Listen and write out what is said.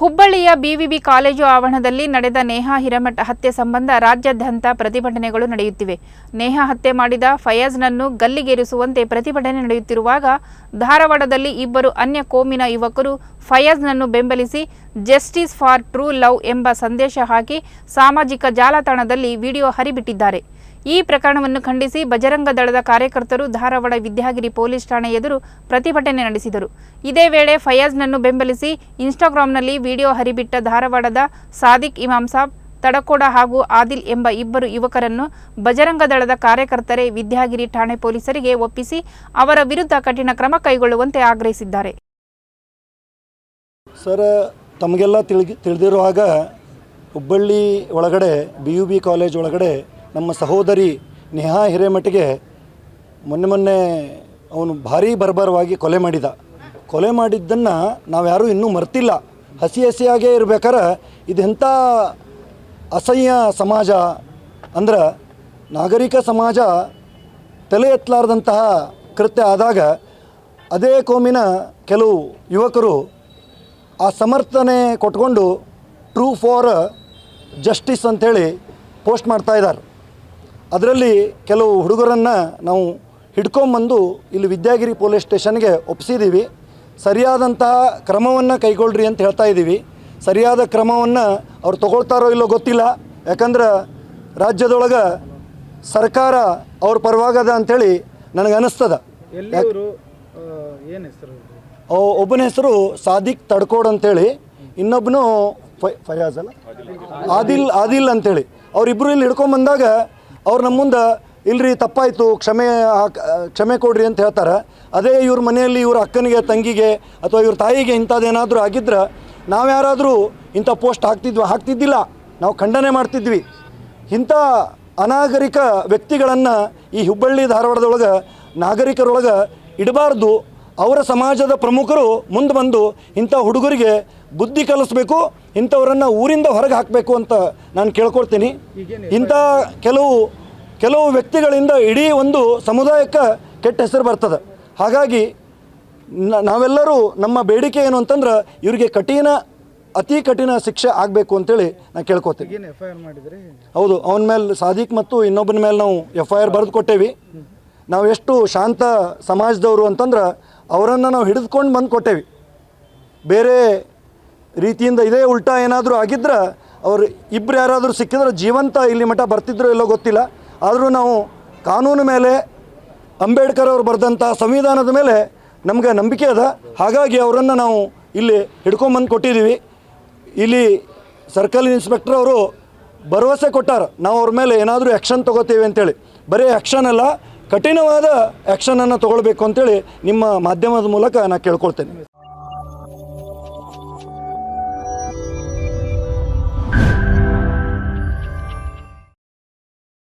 ಹುಬ್ಬಳ್ಳಿಯ BVB college ಆವರಣದಲ್ಲಿ ನಡೆದ ನೇಹಾ ಹಿರಮಠ ಹತ್ಯೆ ಸಂಬಂಧ ರಾಜ್ಯಾದ್ಯಂತ ಪ್ರತಿಭಟನೆಗಳು ನಡೆಯುತ್ತಿವೆ. ನೇಹಾ ಹತ್ಯೆ ಮಾಡಿದ ಫಯಾಜ್ನನ್ನು ಗಲ್ಲಿಗೇರಿಸುವಂತೆ ಪ್ರತಿಭಟನೆ ನಡೆಯುತ್ತಿರುವಾಗ ಧಾರವಾಡದಲ್ಲಿ ಇಬ್ಬರು ಅನ್ಯ ಕೋಮಿನ ಯುವಕರು ಫಯಾಜ್ನನ್ನು ಬೆಂಬಲಿಸಿ ಜಸ್ಟಿಸ್ ಫಾರ್ ಟ್ರೂ ಲವ್ ಎಂಬ ಸಂದೇಶ ಹಾಕಿ ಸಾಮಾಜಿಕ ಜಾಲತಾಣದಲ್ಲಿ ವಿಡಿಯೋ ಹರಿಬಿಟ್ಟಿದ್ದಾರೆ. ಈ ಪ್ರಕರಣವನ್ನು ಖಂಡಿಸಿ ಬಜರಂಗ ದಳದ ಕಾರ್ಯಕರ್ತರು ಧಾರವಾಡ ವಿದ್ಯಾಗಿರಿ ಪೊಲೀಸ್ ಠಾಣೆ ಎದುರು ಪ್ರತಿಭಟನೆ ನಡೆಸಿದರು. ಇದೇ ವೇಳೆ ಫಯಾಜ್ನನ್ನು ಬೆಂಬಲಿಸಿ ಇನ್ಸ್ಟಾಗ್ರಾಂನಲ್ಲಿ ವಿಡಿಯೋ ಹರಿಬಿಟ್ಟ ಧಾರವಾಡದ ಸಾದಿಕ್ ಇಮಾಮ್ ಸಾಬ್, ತಡಕೋಡ ಹಾಗೂ ಆದಿಲ್ ಎಂಬ ಇಬ್ಬರು ಯುವಕರನ್ನು ಬಜರಂಗ ದಳದ ಕಾರ್ಯಕರ್ತರೇ ವಿದ್ಯಾಗಿರಿ ಠಾಣೆ ಪೊಲೀಸರಿಗೆ ಒಪ್ಪಿಸಿ ಅವರ ವಿರುದ್ಧ ಕಠಿಣ ಕ್ರಮ ಕೈಗೊಳ್ಳುವಂತೆ ಆಗ್ರಹಿಸಿದ್ದಾರೆ. ಸರ್, ತಮಗೆಲ್ಲ ತಿಳಿದಿರುವಾಗ ಹುಬ್ಬಳ್ಳಿ ಒಳಗಡೆ ಬಿ ಕಾಲೇಜ್ ಒಳಗಡೆ ನಮ್ಮ ಸಹೋದರಿ ನೇಹಾ ಹಿರೇಮಠಿಗೆ ಮೊನ್ನೆ ಮೊನ್ನೆ ಅವನು ಭಾರೀ ಬರ್ಬರವಾಗಿ ಕೊಲೆ ಮಾಡಿದ. ಕೊಲೆ ಮಾಡಿದ್ದನ್ನು ನಾವು ಯಾರೂ ಇನ್ನೂ ಮರ್ತಿಲ್ಲ. ಹಸಿ ಹಸಿಯಾಗೇ ಇರ್ಬೇಕಾರೆ ಇದೆಂಥ ಅಸಹ್ಯ ಸಮಾಜ ಅಂದ್ರೆ ನಾಗರಿಕ ಸಮಾಜ ತಲೆ ಎತ್ತಲಾರ್ದಂತಹ ಕೃತ್ಯ ಆದಾಗ ಅದೇ ಕೋಮಿನ ಕೆಲವು ಯುವಕರು ಆ ಸಮರ್ಥನೆ ಕೊಟ್ಕೊಂಡು ಟ್ರೂ ಫಾರ್ ಜಸ್ಟಿಸ್ ಅಂಥೇಳಿ ಪೋಸ್ಟ್ ಮಾಡ್ತಾ ಇದ್ದಾರೆ. ಅದರಲ್ಲಿ ಕೆಲವು ಹುಡುಗರನ್ನು ನಾವು ಹಿಡ್ಕೊಂಬಂದು ಇಲ್ಲಿ ವಿದ್ಯಾಗಿರಿ ಪೊಲೀಸ್ ಸ್ಟೇಷನ್ಗೆ ಒಪ್ಪಿಸಿದ್ದೀವಿ ಸರಿಯಾದಂತಹ ಕ್ರಮವನ್ನು ಕೈಗೊಳ್ಳ್ರಿ ಅಂತ ಹೇಳ್ತಾ ಇದ್ದೀವಿ ಸರಿಯಾದ ಕ್ರಮವನ್ನು ಅವ್ರು ತಗೊಳ್ತಾರೋ ಇಲ್ಲೋ ಗೊತ್ತಿಲ್ಲ. ಯಾಕಂದ್ರೆ ರಾಜ್ಯದೊಳಗೆ ಸರ್ಕಾರ ಅವ್ರ ಪರವಾಗದ ಅಂಥೇಳಿ ನನಗೆ ಅನ್ನಿಸ್ತದ ಏನು ಹೆಸರು ಒಬ್ಬನ ಹೆಸರು ಸಾದಿಕ್ ತಡ್ಕೋಡ್ ಅಂತೇಳಿ ಇನ್ನೊಬ್ಬನು ಫೈ ಫಯಾಜ್ ಅಲ್ಲ? ಆದಿಲ್. ಆದಿಲ್ ಅಂತೇಳಿ. ಅವರಿಬ್ಬರು ಇಲ್ಲಿ ಹಿಡ್ಕೊಂಬಂದಾಗ ಅವ್ರು ನಮ್ಮ ಮುಂದೆ, ಇಲ್ರಿ ತಪ್ಪಾಯಿತು, ಕ್ಷಮೆ ಕ್ಷಮೆ ಕೊಡ್ರಿ ಅಂತ ಹೇಳ್ತಾರೆ. ಅದೇ ಇವ್ರ ಮನೆಯಲ್ಲಿ ಇವ್ರ ಅಕ್ಕನಿಗೆ, ತಂಗಿಗೆ, ಅಥವಾ ಇವ್ರ ತಾಯಿಗೆ ಇಂಥದ್ದೇನಾದರೂ ಆಗಿದ್ರೆ, ನಾವು ಯಾರಾದರೂ ಇಂಥ ಪೋಸ್ಟ್ ಹಾಕ್ತಿದ್ವಿ, ಹಾಕ್ತಿದ್ದಿಲ್ಲ. ನಾವು ಖಂಡನೆ ಮಾಡ್ತಿದ್ವಿ. ಇಂಥ ಅನಾಗರಿಕ ವ್ಯಕ್ತಿಗಳನ್ನು ಈ ಹುಬ್ಬಳ್ಳಿ ಧಾರವಾಡದೊಳಗೆ, ನಾಗರಿಕರೊಳಗೆ ಇಡಬಾರ್ದು. ಅವರ ಸಮಾಜದ ಪ್ರಮುಖರು ಮುಂದೆ ಬಂದು ಇಂಥ ಹುಡುಗರಿಗೆ ಬುದ್ಧಿ ಕಲಿಸ್ಬೇಕು ಇಂಥವರನ್ನು ಊರಿಂದ ಹೊರಗೆ ಹಾಕಬೇಕು ಅಂತ ನಾನು ಕೇಳ್ಕೊಳ್ತೀನಿ. ಇಂಥ ಕೆಲವು ಕೆಲವು ವ್ಯಕ್ತಿಗಳಿಂದ ಇಡೀ ಒಂದು ಸಮುದಾಯಕ್ಕೆ ಕೆಟ್ಟ ಹೆಸರು ಬರ್ತದೆ. ಹಾಗಾಗಿ ನಾವೆಲ್ಲರೂ ನಮ್ಮ ಬೇಡಿಕೆ ಏನು ಅಂತಂದ್ರೆ ಇವರಿಗೆ ಕಠಿಣ ಅತಿ ಕಠಿಣ ಶಿಕ್ಷೆ ಆಗಬೇಕು ಅಂತೇಳಿ ನಾನು ಕೇಳ್ಕೊತೀನಿ ಹೌದು ಅವನ ಮೇಲೆ ಸಾದಿಕ್ ಮತ್ತು ಇನ್ನೊಬ್ಬನ ಮೇಲೆ ನಾವು ಎಫ್ ಐ ಆರ್ ಬರೆದು ಕೊಟ್ಟೇವಿ. ನಾವು ಎಷ್ಟು ಶಾಂತ ಸಮಾಜದವರು ಅಂತಂದ್ರೆ ಅವರನ್ನು ನಾವು ಹಿಡಿದುಕೊಂಡು ಬಂದು ಕೊಟ್ಟೇವಿ ಬೇರೆ ರೀತಿಯಿಂದ ಇದೇ ಉಲ್ಟಾ ಏನಾದರೂ ಆಗಿದ್ರೆ ಅವರು ಇಬ್ಬರು ಯಾರಾದರೂ ಸಿಕ್ಕಿದ್ರೆ ಜೀವಂತ ಇಲ್ಲಿ ಮಠ ಬರ್ತಿದ್ರೋ ಇಲ್ಲೋ ಗೊತ್ತಿಲ್ಲ. ಆದರೂ ನಾವು ಕಾನೂನು ಮೇಲೆ ಅಂಬೇಡ್ಕರ್ ಅವರು ಬರೆದಂಥ ಸಂವಿಧಾನದ ಮೇಲೆ ನಮಗೆ ನಂಬಿಕೆ ಅದ. ಹಾಗಾಗಿ ಅವರನ್ನು ನಾವು ಇಲ್ಲಿ ಹಿಡ್ಕೊಂಬಂದು ಕೊಟ್ಟಿದ್ದೀವಿ ಇಲ್ಲಿ ಸರ್ಕಲ್ ಇನ್ಸ್ಪೆಕ್ಟರ್ ಅವರು ಭರವಸೆ ಕೊಟ್ಟಾರ. ನಾವು ಅವ್ರ ಮೇಲೆ ಏನಾದರೂ ಆ್ಯಕ್ಷನ್ ತೊಗೋತೀವಿ ಅಂತೇಳಿ. ಬರೀ ಆ್ಯಕ್ಷನ್ ಅಲ್ಲ ಕಠಿಣವಾದ ಆ್ಯಕ್ಷನನ್ನು ತೊಗೊಳ್ಬೇಕು ಅಂತೇಳಿ ನಿಮ್ಮ ಮಾಧ್ಯಮದ ಮೂಲಕ ನಾನು ಕೇಳ್ಕೊಳ್ತೇನೆ.